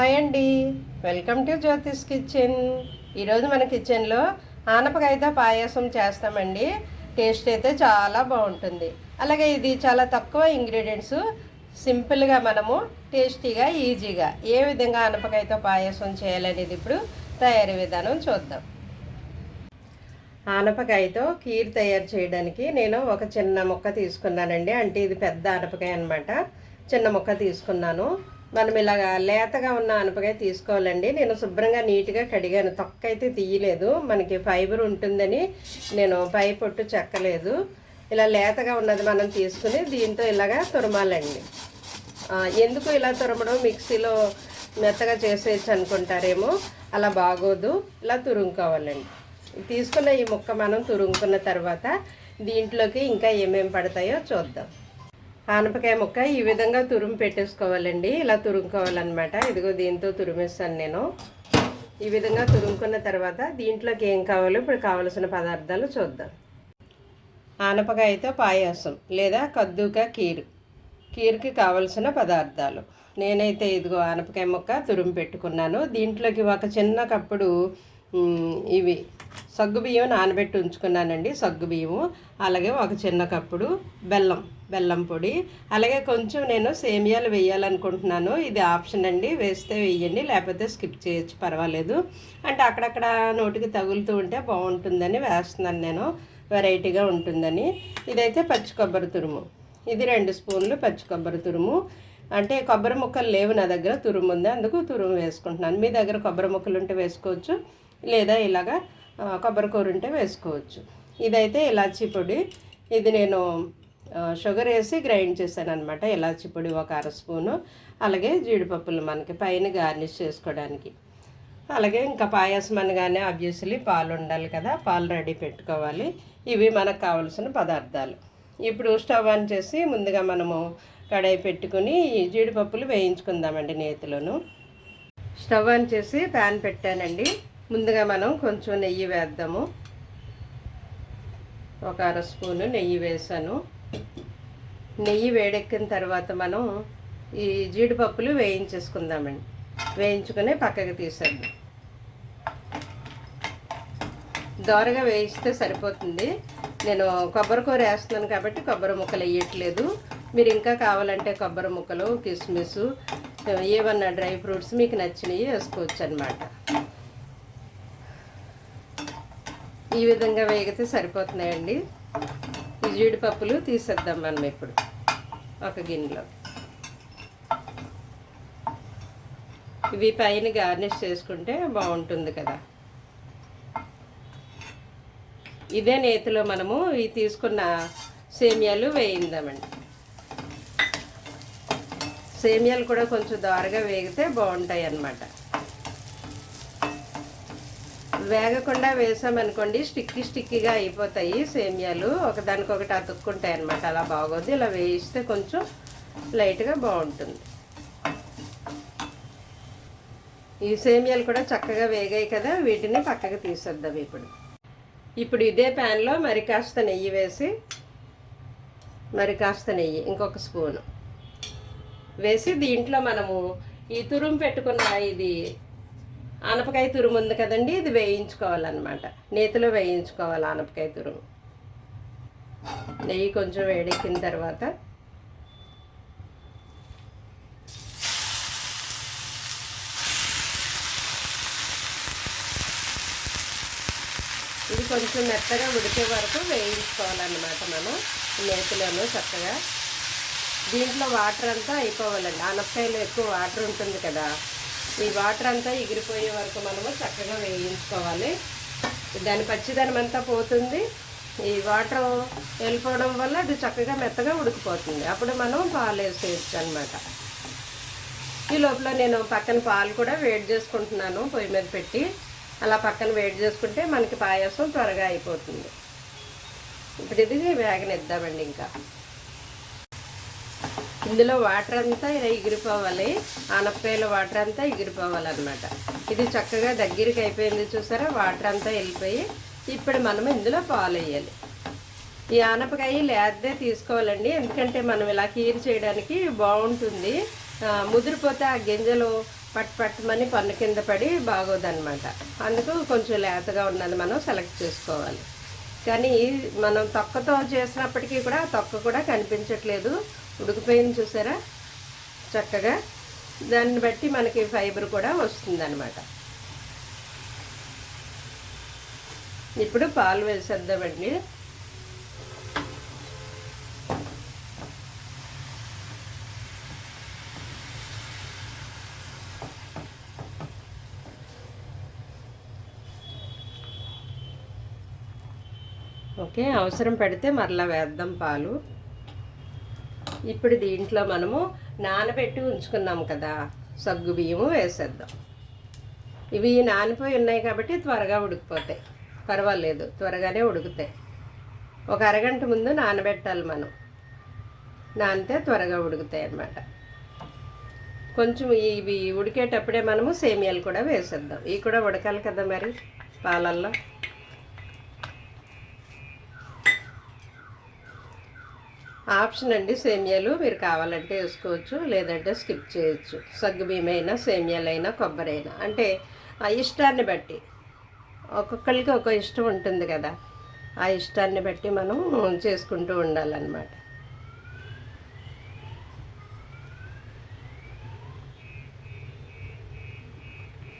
Hi అండి. Welcome to Jyothish kitchen. ఈరోజు మన కిచెన్లో ఆనపకాయతో పాయసం చేస్తామండి. టేస్ట్ అయితే చాలా బాగుంటుంది. అలాగే ఇది చాలా తక్కువ ఇంగ్రీడియంట్స్. సింపుల్గా మనము టేస్టీగా ఈజీగా ఏ విధంగా ఆనపకాయతో పాయసం చేయాలనేది ఇప్పుడు తయారీ విధానం చూద్దాం. ఆనపకాయతో కీర్ తయారు చేయడానికి నేను ఒక చిన్న ముక్క తీసుకున్నానండి. అంటే ఇది పెద్ద ఆనపకాయ అనమాట చిన్న ముక్క తీసుకున్నాను. మనం ఇలాగా లేతగా ఉన్న అనపకాయ తీసుకోవాలండి. నేను శుభ్రంగా నీట్గా కడిగాను. తొక్క అయితే తీయలేదు. మనకి ఫైబర్ ఉంటుందని నేను పై పొట్టు చెక్కలేదు. ఇలా లేతగా ఉన్నది మనం తీసుకుని దీంతో ఇలాగా తురమాలండి. ఎందుకు ఇలా తురమడం? మిక్సీలో మెత్తగా చేసేయచ్చు అనుకుంటారేమో. అలా బాగోదు. ఇలా తురుముకోవాలండి. తీసుకున్న ఈ ముక్క మనం తురుముకున్న తర్వాత దీంట్లోకి ఇంకా ఏమేమి పడతాయో చూద్దాం. ఆనపకాయ ముక్క ఈ విధంగా తురుము పెట్టేసుకోవాలండి. ఇలా తురుముకోవాలన్నమాట. ఇదిగో దీంతో తురిమేస్తాను నేను. ఈ విధంగా తురుముకున్న తర్వాత దీంట్లోకి ఏం కావాలో ఇప్పుడు కావలసిన పదార్థాలు చూద్దాం. ఆనపకాయతో పాయాసం లేదా కద్దుక కీరు. కీరుకి కావలసిన పదార్థాలు. నేనైతే ఇదిగో ఆనపకాయ ముక్క తురుము పెట్టుకున్నాను. దీంట్లోకి ఒక చిన్న కప్పుడు ఇవి ఇవి సగ్గుబియ్యం నానబెట్టి ఉంచుకున్నానండి. సగ్గుబియ్యము అలాగే ఒక చిన్న కప్పుడు బెల్లం. బెల్లం పొడి. అలాగే కొంచెం నేను సేమియాలు వేయాలనుకుంటున్నాను. ఇది ఆప్షన్ అండి. వేస్తే వేయండి లేకపోతే స్కిప్ చేయొచ్చు పర్వాలేదు. అంటే అక్కడక్కడ నోటికి తగులుతూ ఉంటే బాగుంటుందని వేస్తున్నాను నేను. వెరైటీగా ఉంటుందని. ఇదైతే పచ్చి కొబ్బరి తురుము. ఇది రెండు స్పూన్లు పచ్చి కొబ్బరి తురుము. అంటే కొబ్బరి ముక్కలు లేవు నా దగ్గర తురుము ఉంది. అందుకు తురుము వేసుకుంటున్నాను. మీ దగ్గర కొబ్బరి ముక్కలు ఉంటే వేసుకోవచ్చు లేదా ఇలాగా కొబ్బరి కూర ఉంటే వేసుకోవచ్చు. ఇదైతే ఇలాచీ పొడి. ఇది నేను షుగర్ వేసి గ్రైండ్ చేశాను అనమాట ఇలాచి పొడి ఒక అర స్పూను అలాగే జీడిపప్పులు మనకి పైన గార్నిష్ చేసుకోవడానికి. అలాగే ఇంకా పాయసం అనగానే ఆబ్వియస్లీ పాలు ఉండాలి కదా పాలు రెడీ పెట్టుకోవాలి. ఇవి మనకు కావలసిన పదార్థాలు. ఇప్పుడు స్టవ్ ఆన్ చేసి ముందుగా మనము కడాయి పెట్టుకుని జీడిపప్పులు వేయించుకుందామండి నేతిలోను. స్టవ్ ఆన్ చేసి ప్యాన్ పెట్టానండి. ముందుగా మనం కొంచెం నెయ్యి వేద్దాము. ఒక అర స్పూను నెయ్యి వేసాను. నెయ్యి వేడెక్కిన తర్వాత మనం ఈ జీడిపప్పులు వేయించేసుకుందామండి. వేయించుకుని పక్కకి తీసేద్దాం. దోరగా వేయిస్తే సరిపోతుంది. నేను కొబ్బరి కూర వేస్తున్నాను కాబట్టి కొబ్బరి ముక్కలు వేయట్లేదు. మీరు ఇంకా కావాలంటే కొబ్బరి ముక్కలు కిస్మిస్ ఏమన్నా డ్రై ఫ్రూట్స్ మీకు నచ్చినవి వేసుకోవచ్చు అనమాట ఈ విధంగా వేగితే సరిపోతున్నాయండి. ఈ జీడిపప్పులు తీసేద్దాం మనం ఇప్పుడు. ఒక గిన్నెలో. ఇవి పైన గార్నిష్ చేసుకుంటే బాగుంటుంది కదా. ఇదే నేతిలో మనము ఈ తీసుకున్న సేమియాలు వేయిందామండి. సేమియాలు కూడా కొంచెం దారగా వేగితే బాగుంటాయి అన్నమాట వేగకుండా వేసామనుకోండి స్టిక్కీ స్టిక్కీగా అయిపోతాయి సేమియాలు. ఒకదానికొకటి అతుక్కుంటాయి అనమాట అలా బాగోద్ది ఇలా వేయిస్తే కొంచెం లైట్గా బాగుంటుంది. ఈ సేమియాలు కూడా చక్కగా వేగాయి కదా. వీటిని పక్కకు తీసేద్దాం ఇప్పుడు. ఇప్పుడు ఇదే ప్యాన్లో మరి కాస్త నెయ్యి వేసి మరి కాస్త నెయ్యి ఇంకొక స్పూను వేసి దీంట్లో మనము ఈ తురుము పెట్టుకున్న ఇది ఆనపకాయ తురుము ఉంది కదండి ఇది వేయించుకోవాలన్నమాట. నేతిలో వేయించుకోవాలి ఆనపకాయ తురుము. నెయ్యి కొంచెం వేడెక్కిన తర్వాత ఇది కొంచెం మెత్తగా ఉడికే వరకు వేయించుకోవాలన్నమాట మనం. నేతిలోనూ చక్కగా. దీంట్లో వాటర్ అంతా అయిపోవాలండి. ఆనపకాయలో ఎక్కువ వాటర్ ఉంటుంది కదా. ఈ వాటర్ అంతా ఎగిరిపోయే వరకు మనము చక్కగా వేయించుకోవాలి. దాని పచ్చిదనం అంతా పోతుంది. ఈ వాటర్ వెళ్ళిపోవడం వల్ల అది చక్కగా మెత్తగా ఉడికిపోతుంది. అప్పుడు మనం పాలు వేసేయచ్చు అనమాట ఈ లోపల నేను పక్కన పాలు కూడా వేడి చేసుకుంటున్నాను పొయ్యి మీద పెట్టి. అలా పక్కన వేడి చేసుకుంటే మనకి పాయసం త్వరగా అయిపోతుంది. ఇప్పుడు ఇది వేగనిద్దామండి ఇంకా. ఇందులో వాటర్ అంతా ఇలా ఎగిరిపోవాలి. ఆనపకాయల వాటర్ అంతా ఎగిరిపోవాలన్నమాట. ఇది చక్కగా దగ్గరికి అయిపోయింది చూసారా? వాటర్ అంతా వెళ్ళిపోయి ఇప్పుడు మనం ఇందులో పాలు వేయాలి. ఈ ఆనపకాయ లేదే తీసుకోవాలండి. ఎందుకంటే మనం ఇలా కీరు చేయడానికి బాగుంటుంది. ముదిరిపోతే ఆ గింజలు పట్ పట్టమని పన్ను కింద పడి బాగోదన్నమాట. అందుకు కొంచెం లేతగా ఉన్నది మనం సెలెక్ట్ చేసుకోవాలి. కానీ మనం తొక్కతో చేసినప్పటికీ కూడా తొక్క కూడా కనిపించట్లేదు. ఉడికిపోయింది చూసారా? చక్కగా. దాన్ని బట్టి మనకి ఫైబర్ కూడా వస్తుందన్నమాట. ఇప్పుడు పాలు వేసేద్దామండి. ఓకే అవసరం పడితే మరలా వేద్దాం పాలు. ఇప్పుడు దీంట్లో మనము నానబెట్టి ఉంచుకున్నాం కదా సగ్గు బియ్యము వేసేద్దాం. ఇవి నానిపోయి ఉన్నాయి కాబట్టి త్వరగా ఉడికిపోతాయి. పర్వాలేదు త్వరగానే ఉడుకుతాయి. ఒక అరగంట ముందు నానబెట్టాలి మనం. నానితే త్వరగా ఉడుకుతాయి అన్నమాట. కొంచెం ఇవి ఉడికేటప్పుడే మనము సేమియాలు కూడా వేసేద్దాం. ఇవి కూడా ఉడకాలి కదా మరి పాలల్లో? ఆప్షన్ అండి సేమియాలు. మీరు కావాలంటే వేసుకోవచ్చు లేదంటే స్కిప్ చేయొచ్చు. సగ్గుబీమైనా బియ్యమైనా సేమియాలైనా కొబ్బరి అయినా అంటే ఆ ఇష్టాన్ని బట్టి. ఒక్కొక్కరికి ఒక ఇష్టం ఉంటుంది కదా. ఆ ఇష్టాన్ని బట్టి మనం చేసుకుంటూ ఉండాలన్నమాట.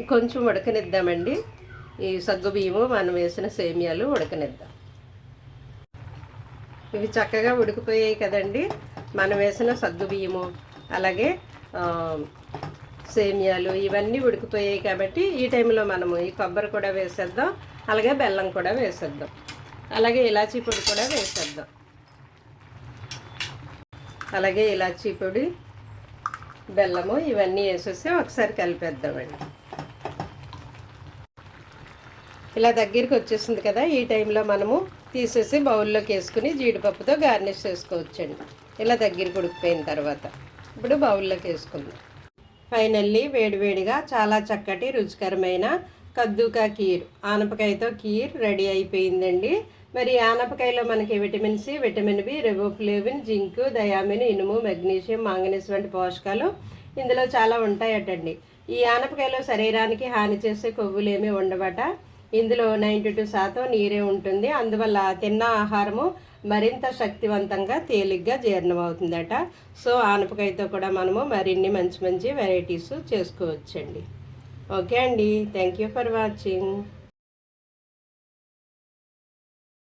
కొంచెం ఉడకనిద్దామండి. ఈ సగ్గుబియ్యము మనం వేసిన సేమియాలు ఉడకనిద్దాం. ఇవి చక్కగా ఉడికిపోయాయి కదండి. మనం వేసిన సగ్గు బియ్యము అలాగే సేమియాలు ఇవన్నీ ఉడికిపోయాయి కాబట్టి ఈ టైంలో మనము ఈ కొబ్బరి కూడా వేసేద్దాం అలాగే బెల్లం కూడా వేసేద్దాం అలాగే ఇలాచీ పొడి కూడా వేసేద్దాం. అలాగే ఇలాచీ పొడి బెల్లము ఇవన్నీ వేసేసి ఒకసారి కలిపేద్దామండి. ఇలా దగ్గరికి వచ్చేసింది కదా ఈ టైంలో మనము తీసేసి బౌల్లోకి వేసుకుని జీడిపప్పుతో గార్నిష్ చేసుకోవచ్చండి. ఇలా దగ్గరికి ఉడికిపోయిన తర్వాత ఇప్పుడు బౌల్లోకి వేసుకుందాం. ఫైనల్లీ వేడివేడిగా చాలా చక్కటి రుచికరమైన కద్దుకా కీర్ ఆనపకాయతో కీర్ రెడీ అయిపోయిందండి. మరి ఆనపకాయలో మనకి vitamin C vitamin B riboflavin zinc thiamine ఇనుము మెగ్నీషియం మాంగనీస్ వంటి పోషకాలు ఇందులో చాలా ఉంటాయటండి. ఈ ఆనపకాయలో శరీరానికి హాని చేసే కొవ్వులేమీ ఉండబట ఇందులో నైంటీ టూ శాతం నీరే ఉంటుంది. అందువల్ల తిన్న ఆహారము మరింత శక్తివంతంగా తేలిగ్గా జీర్ణమవుతుందట. సో ఆనపకాయతో కూడా మనము మరిన్ని మంచి మంచి వెరైటీస్ చేసుకోవచ్చండి. ఓకే అండి. Thank you for watching